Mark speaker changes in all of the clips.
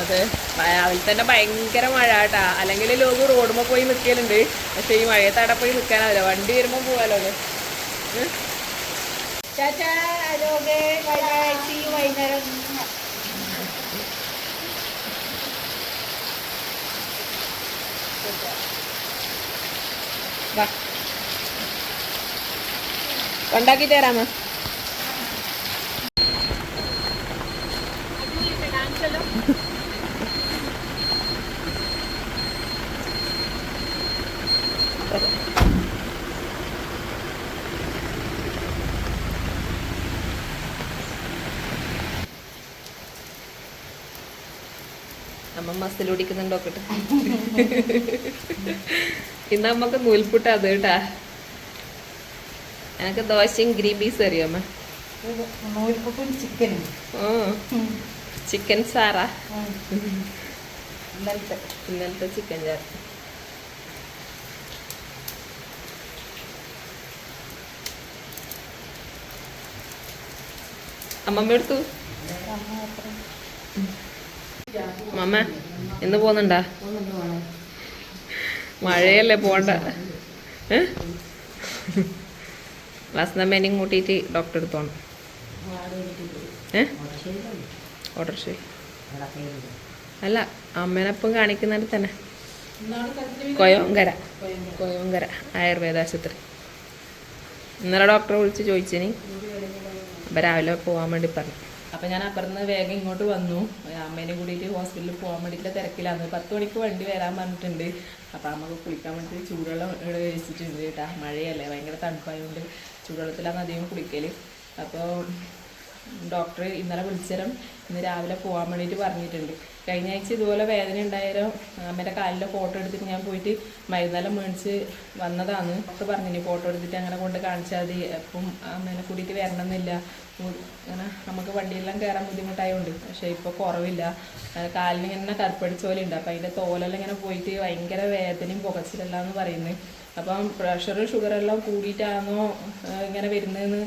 Speaker 1: അതെ. രാവിലെ തന്നെ ഭയങ്കര മഴ കേട്ടാ അല്ലെങ്കിൽ ലോക റോഡുമ്പോ പോയി നിൽക്കലുണ്ട് പക്ഷെ ഈ മഴയത്ത് അവിടെ പോയി നിൽക്കാനാവില്ല വണ്ടി വരുമ്പോ പോവാലോ അത്.
Speaker 2: വൈകുന്നേരം.
Speaker 1: കൊണ്ടാക്കി തരാമോ അമ്മ മസിൽ പിടിക്കുന്നുണ്ടോക്കട്ടെ ഇന്ന് അമ്മയ്ക്ക് നൂൽപുട്ട് അത് കേട്ടാ. എനക്ക് ദോശയും ഗ്രീൻ പീസ്
Speaker 2: നൂൽപുട്ടും ചിക്കനും.
Speaker 1: ഓ ചിക്കൻ സാറാ.
Speaker 2: ഇന്നലത്തെ.
Speaker 1: ഇന്നലത്തെ ചിക്കൻ ചാറ്. അമ്മമ്മ എടുത്തു. മമ്മ ഇന്ന് പോകുന്നുണ്ടാ? മഴയല്ലേ പോണ്ട. ഏ? വസന്തമ്മേനെയും കൂട്ടിയിട്ട് ഡോക്ടർ എടുത്തോണം ഏ? ഓട്ടോറിക്ഷ അല്ല അമ്മേനൊപ്പം കാണിക്കുന്നിടത്ത് തന്നെ. കൊയോങ്കര കൊയോങ്കര ആയുർവേദ ആശുപത്രി. ഇന്നലെ ഡോക്ടറെ വിളിച്ച് ചോദിച്ചിനി. അപ്പം രാവിലെ പോകാൻ വേണ്ടി പറഞ്ഞു. അപ്പം ഞാൻ അപ്പുറത്ത് വേഗം ഇങ്ങോട്ട് വന്നു. അമ്മേനെ കൂടിയിട്ട് ഹോസ്പിറ്റലിൽ പോകാൻ വേണ്ടിയിട്ടുള്ള തിരക്കിലാണ് പത്ത് മണിക്ക് വണ്ടി വരാൻ പറഞ്ഞിട്ടുണ്ട്. അപ്പം അമ്മയ്ക്ക് കുളിക്കാൻ വേണ്ടിയിട്ട് ചൂടുവെള്ളം ഇവിടെ വെച്ചിട്ടുണ്ട് കേട്ടാ. മഴയല്ലേ ഭയങ്കര തണുപ്പായതുകൊണ്ട് ചൂടുവെള്ളത്തിലാണ് അധികം കുളിക്കൽ അപ്പോൾ ഡോക്ടർ ഇന്നലെ വിളിച്ചരം ഇന്ന് രാവിലെ പോകാൻ വേണ്ടിയിട്ട് പറഞ്ഞിട്ടുണ്ട്. കഴിഞ്ഞ ആഴ്ച ഇതുപോലെ വേദന ഉണ്ടായാലും അമ്മേന്റെ കാലിലെ ഫോട്ടോ എടുത്തിട്ട് ഞാൻ പോയിട്ട് മരുന്നെല്ലാം മേടിച്ച് വന്നതാണ് ഡോക്ടർ പറഞ്ഞു ഫോട്ടോ എടുത്തിട്ട് അങ്ങനെ കൊണ്ട് കാണിച്ചാൽ മതി. അപ്പം അമ്മേനെ കൂട്ടിയിട്ട് വരണമെന്നില്ല. അങ്ങനെ നമുക്ക് വണ്ടിയെല്ലാം കയറാൻ ബുദ്ധിമുട്ടായതുകൊണ്ട് പക്ഷേ ഇപ്പോൾ കുറവില്ല. കാലിന് ഇങ്ങനെ കറുപ്പടിച്ച പോലെ ഉണ്ട്. അപ്പം അതിന്റെ തോലെല്ലാം ഇങ്ങനെ പോയിട്ട് ഭയങ്കര വേദനയും പുകച്ചിലെല്ലാം എന്ന് പറയുന്നത് അപ്പം പ്രഷർ ഷുഗറെല്ലാം കൂടിയിട്ടാണോ ഇങ്ങനെ വരുന്നതെന്ന്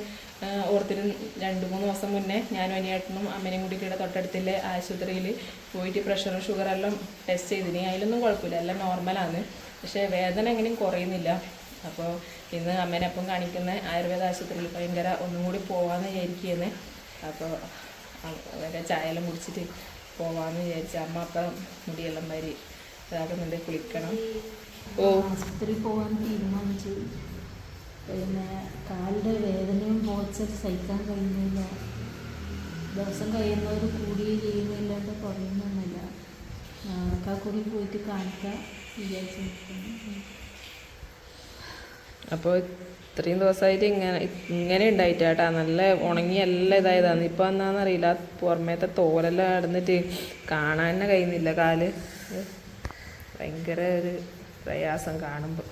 Speaker 1: ഓർത്തിട്ട് രണ്ട് മൂന്ന് ദിവസം മുന്നേ ഞാനും അനിയേട്ടനും അമ്മേനെയും കൂട്ടിയിട്ട് തൊട്ടടുത്തിലെ ആശുപത്രിയിൽ പോയിട്ട് പ്രഷറും ഷുഗറെല്ലാം ടെസ്റ്റ് ചെയ്തിന്. അതിലൊന്നും കുഴപ്പമില്ല. എല്ലാം നോർമലാണ് പക്ഷേ വേദന എങ്ങനെയും കുറയുന്നില്ല. അപ്പോൾ ഇന്ന് അമ്മേനെപ്പം കാണിക്കുന്ന ആയുർവേദ ആശുപത്രിയിൽ ഭയങ്കര ഒന്നും കൂടി പോകാമെന്ന് വിചാരിക്കുന്നത് അപ്പോൾ അവരെ ചായയെല്ലാം കുടിച്ചിട്ട് പോവാമെന്ന് വിചാരിച്ചു അമ്മ അപ്പം മുടിയെല്ലാം വരി ഇതാകുന്നുണ്ട് കുളിക്കണം. ഓ.
Speaker 3: ആശുപത്രിയിൽ പോകാൻ തീരുമാനിച്ചു പിന്നെ കാലിന്റെ വേദനയും പോച്ചത് സഹിക്കാൻ കഴിയുന്നില്ല. ദിവസം കഴിയുന്നവർ കൂടുകയും ചെയ്യുന്നില്ലാണ്ട് കുറയുന്നൊന്നുമില്ല കൂടി പോയിട്ട് കാണിക്കാം വിചാരിച്ചു നിൽക്കുന്നു.
Speaker 1: അപ്പോൾ ഇത്രയും ദിവസമായിട്ട് ഇങ്ങനെ ഇങ്ങനെ ഉണ്ടായിട്ടാട്ടാ നല്ല ഉണങ്ങി എല്ലാം ഇതായതാണ്. ഇപ്പം എന്താണെന്നറിയില്ല പുറമേത്തെ തോലെല്ലാം അടന്നിട്ട് കാണാൻ തന്നെ കഴിയുന്നില്ല കാൽ. ഭയങ്കര ഒരു പ്രയാസം കാണുമ്പോൾ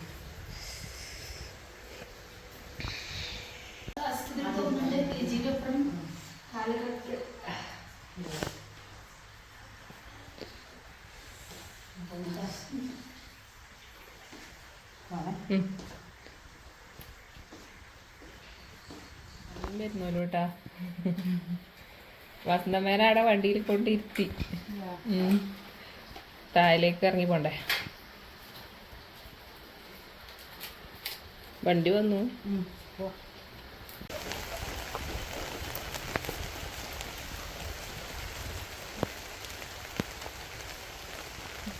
Speaker 1: വരുന്നല്ലോ കേട്ടാ വസന്തമേന അവിടെ വണ്ടിയിൽ കൊണ്ടിരുത്തി. തായലേക്ക് താഴേക്ക് ഇറങ്ങി പോണ്ടേ? വണ്ടി വന്നു.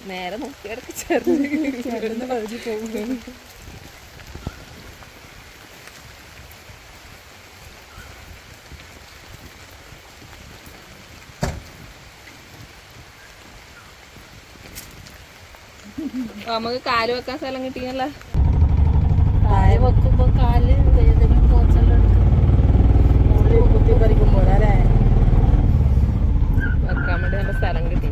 Speaker 1: നേരെ നോക്കി ഇടയ്ക്ക് ചേർന്ന് പകുതി പോകും നമുക്ക് കാൽ വെക്കാൻ സ്ഥലം കിട്ടിയല്ല
Speaker 3: കാൽ വെക്കുമ്പോ കാൽ വേദന പോച്ചെല്ലാം എടുക്കും.
Speaker 2: കുത്തി പറിക്കുമ്പോൾ അല്ലേ
Speaker 1: വെക്കാൻ വേണ്ടി നല്ല സ്ഥലം കിട്ടി.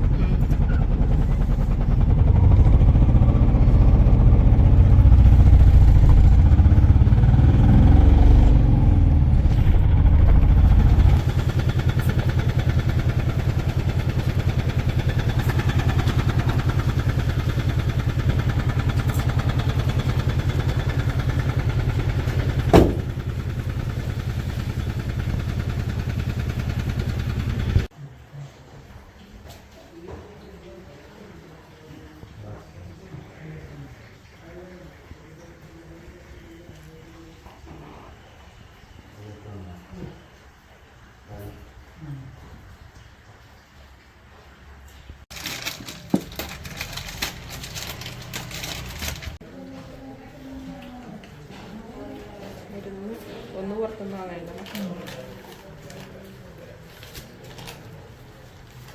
Speaker 1: പുറത്തുനിന്ന് വാങ്ങണ്ടല്ലോ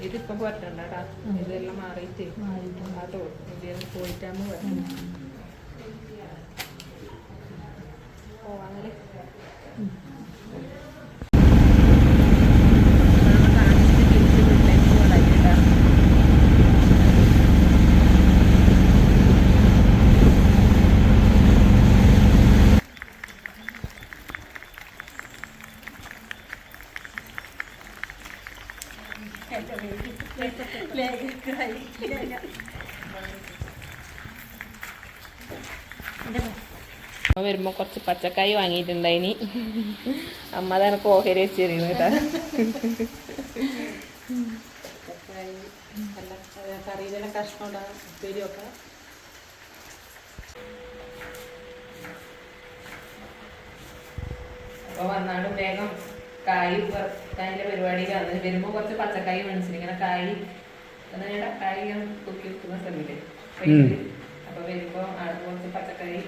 Speaker 1: ഇതിപ്പം കേട്ടാ ഇതെല്ലാം മാറിയിട്ട്. അതോ ഇത് പോയിട്ടാകുമ്പോ വരണം. പോവാന്നല്ലേ അമ്മ വരുമ്പോ കുറച്ച് പച്ചക്കായി വാങ്ങിയിട്ടുണ്ടായിനി. അമ്മ അതാണ് ഓഹരി വെച്ചിരുന്നു കേട്ടാ.
Speaker 2: കഷ്ണം ഉപ്പേരിയൊക്കെ
Speaker 1: അപ്പൊ വന്നാലും വേഗം കായ് വറുക്കാനുള്ള പരിപാടിയിലാണ് വരുമ്പോ കുറച്ച് പച്ചക്കായ് മേടിച്ചിരിക്കണം ഇങ്ങനെ കായ് കായ് ഇങ്ങനെ കുക്കി വെക്കുന്ന സ്ഥലമില്ലേ. അപ്പൊ വരുമ്പോ അവിടെ കുറച്ച് പച്ചക്കറി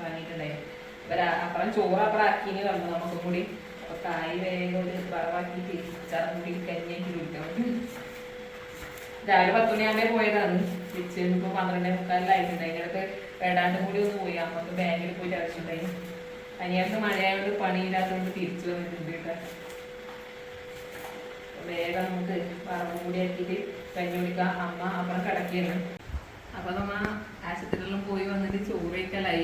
Speaker 1: വാങ്ങിയിട്ടുണ്ടായി. അപ്പൊ അപ്പുറം ചോറ് അപ്പുറം ആക്കിന് വന്നു. നമുക്ക് കൂടി അപ്പൊ കായ് വേഗം ഒരു വറവാക്കി തിരിച്ചാറും കൂടി കഞ്ഞിയാക്കി കുടിക്കണം രാവിലെ പത്തുമണിയാകുമ്പേ പോയതാണ്. തിരിച്ച് ഇപ്പൊ പന്ത്രണ്ടേ മുക്കാലിലായിട്ടുണ്ട് അതിനകത്ത് വേണ്ടാണ്ട് കൂടി ഒന്ന് പോയി. അമ്മയ്ക്ക് ബാങ്കിൽ പോയിട്ട് ആവശ്യമുണ്ടായി. അനിയാർക്ക് മഴയായതുകൊണ്ട് പണിയില്ലാത്തതുകൊണ്ട് തിരിച്ചു വന്നിട്ടുണ്ട് കേട്ടോ. വേഗം നമുക്ക് വറവ് കൂടി ആക്കിയിട്ട് കഞ്ഞി കുടിക്കാം. അമ്മ അപ്പുറം കിടക്കിയാണ് അപ്പൊ നമ്മ ആശുപത്രിയിലും പോയി വന്നിട്ട് ചോറ് കഴിക്കലായി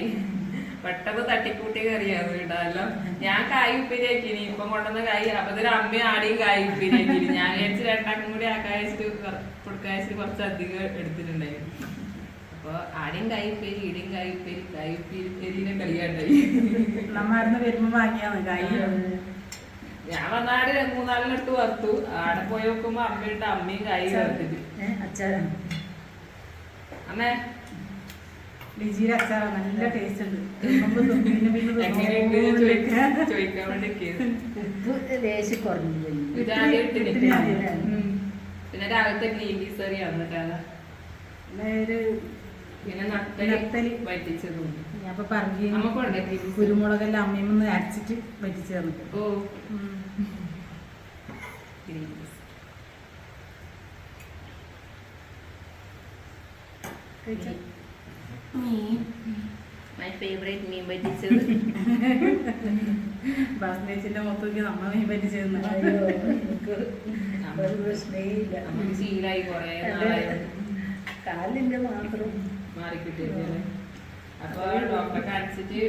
Speaker 1: പെട്ടെന്ന് തട്ടിക്കൂട്ടി കറിയാവും ഇടാലോ ഞാൻ കായ് ഉപ്പേരി ആക്കിനി ഇപ്പം കൊണ്ടുവന്ന കായ് അപ്പൊ ഇതിന് അമ്മയും ആടെയും കായ് ഉപ്പേരി ആക്കിനി ഞാൻ കഴിച്ച് രണ്ടാക്കും കൂടി ആക്കായച്ചിട്ട് കൊടുക്കായച്ചിട്ട് കുറച്ച് അധികം എടുത്തിട്ടുണ്ടായിരുന്നു. അപ്പൊ ആടെയും കായ് ഉപ്പേരി ഈടെയും കായ് ഉപ്പേരി കായ് ഉപ്പേരിനെ കളിയാണ്ടായി.
Speaker 2: നമ്മായിരുന്നു വരുമ്പോ വാങ്ങിയാന്ന് കായ്.
Speaker 1: ഞാൻ വന്നാട് മൂന്നാലിനടുത്ത് വറുത്തു. ആടെ പോയി നോക്കുമ്പോ അമ്മയിട്ട് അമ്മയും കായ് വറുത്തിട്ട്. അമ്മേ
Speaker 2: ലിജിയുടെ നല്ല ടേസ്റ്റ് ഉണ്ട്. പിന്നെ പിന്നെ
Speaker 1: എങ്ങനെയുണ്ട്
Speaker 2: തിന്നോണ്ട്
Speaker 1: ചോദിക്കാൻ
Speaker 2: ഇരിക്കുക.
Speaker 1: ചോദിക്കാൻ വേണ്ടി
Speaker 3: ഉപ്പ് ലേശം കുറഞ്ഞു.
Speaker 1: പിന്നെ രാവിലത്തെ ഗ്രീൻ
Speaker 2: പറഞ്ഞു കുരുമുളകെല്ലാം അമ്മയൊന്ന് അരച്ചിട്ട് വറ്റിച്ച് തന്നിട്ട്.
Speaker 1: ഓ.
Speaker 2: കഴിച്ചോ?
Speaker 1: മൈ ഫേവറേറ്റ് മീൻ പറ്റിച്ചത്.
Speaker 2: ബാസ്മേച്ചിന്റെ മൊത്തം നമ്മൾ മീൻ
Speaker 3: പറ്റിച്ചത്
Speaker 1: നമുക്ക് ശീലായി കുറേ
Speaker 3: കാലിന്റെ മാത്രം.
Speaker 1: മാറിക്കിട്ടില്ല അപ്പൊ ഡോക്ടറെ കാണിച്ചിട്ട്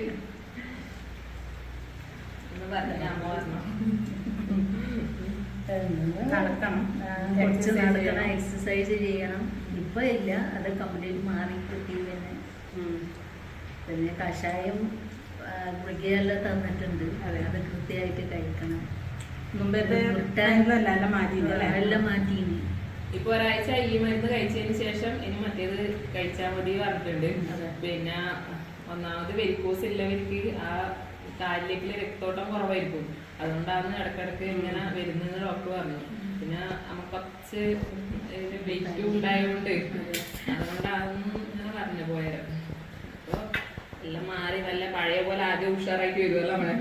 Speaker 2: നടക്കണം.
Speaker 3: കുറച്ച് നടക്കണം
Speaker 2: ചെയ്യണം.
Speaker 3: എക്സസൈസ് ചെയ്യണം. ഇപ്പൊ ഇല്ല അത് കംപ്ലീറ്റ് മാറി കിട്ടി പിന്നെ പിന്നെ കഷായം ഗുളികയെല്ലാം തന്നിട്ടുണ്ട്.
Speaker 2: അതെ.
Speaker 3: അത് കൃത്യമായിട്ട് കഴിക്കണം.
Speaker 2: എല്ലാം
Speaker 3: മാറ്റിയിനി.
Speaker 1: ഇപ്പൊ ഒരാഴ്ച ഈ മരുന്ന് കഴിച്ചതിന് ശേഷം ഇനി മറ്റേത് കഴിച്ചാൽ മതി പറഞ്ഞിട്ടുണ്ട്. പിന്നെ ഒന്നാമത് വെരിക്കോസ് ഇല്ലവർക്ക് ആ കാലിലേക്കുള്ള രക്തോട്ടം കുറവായിരിക്കും. അതുകൊണ്ടാണ് ഇടക്കിടക്ക് ഇങ്ങനെ വരുന്നത് ഡോക്ടർ പറഞ്ഞു. പിന്നെ നമുക്ക് കുറച്ച് വെയിറ്റും ഉണ്ടായതുകൊണ്ട് അതുകൊണ്ടാണ് പറഞ്ഞു പോയത്. അപ്പൊ എല്ലാം മാറി നല്ല പഴയ പോലെ ആദ്യം ഉഷാറാക്കി വരുമല്ലോ നമ്മളെ.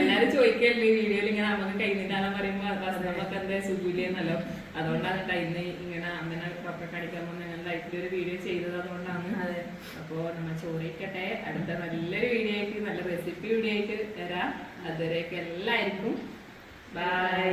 Speaker 1: എല്ലാരും ചോദിക്കല്ലേ വീഡിയോയിൽ ഇങ്ങനെ നമുക്ക് കഴിഞ്ഞിട്ടാണെന്ന് പറയുമ്പോ നമുക്ക് എന്താ സുഖില്ലെന്നല്ലോ അതുകൊണ്ടാണ് ഇന്ന് ഇങ്ങനെ അമ്മനെ ഡോക്ടറെ കടിക്കാൻ വന്ന് ഞാൻ ലൈഫിൽ ഒരു വീഡിയോ ചെയ്തത് അതുകൊണ്ടാണ്.
Speaker 2: അതെ.
Speaker 1: അപ്പോ നമ്മൾ ചോറിക്കട്ടെ അടുത്ത നല്ലൊരു വീഡിയോ ആയിട്ട് നല്ല റെസിപ്പി വീഡിയോ ആയിട്ട് തരാം അതുവരെയൊക്കെ എല്ലാവർക്കും. ബൈ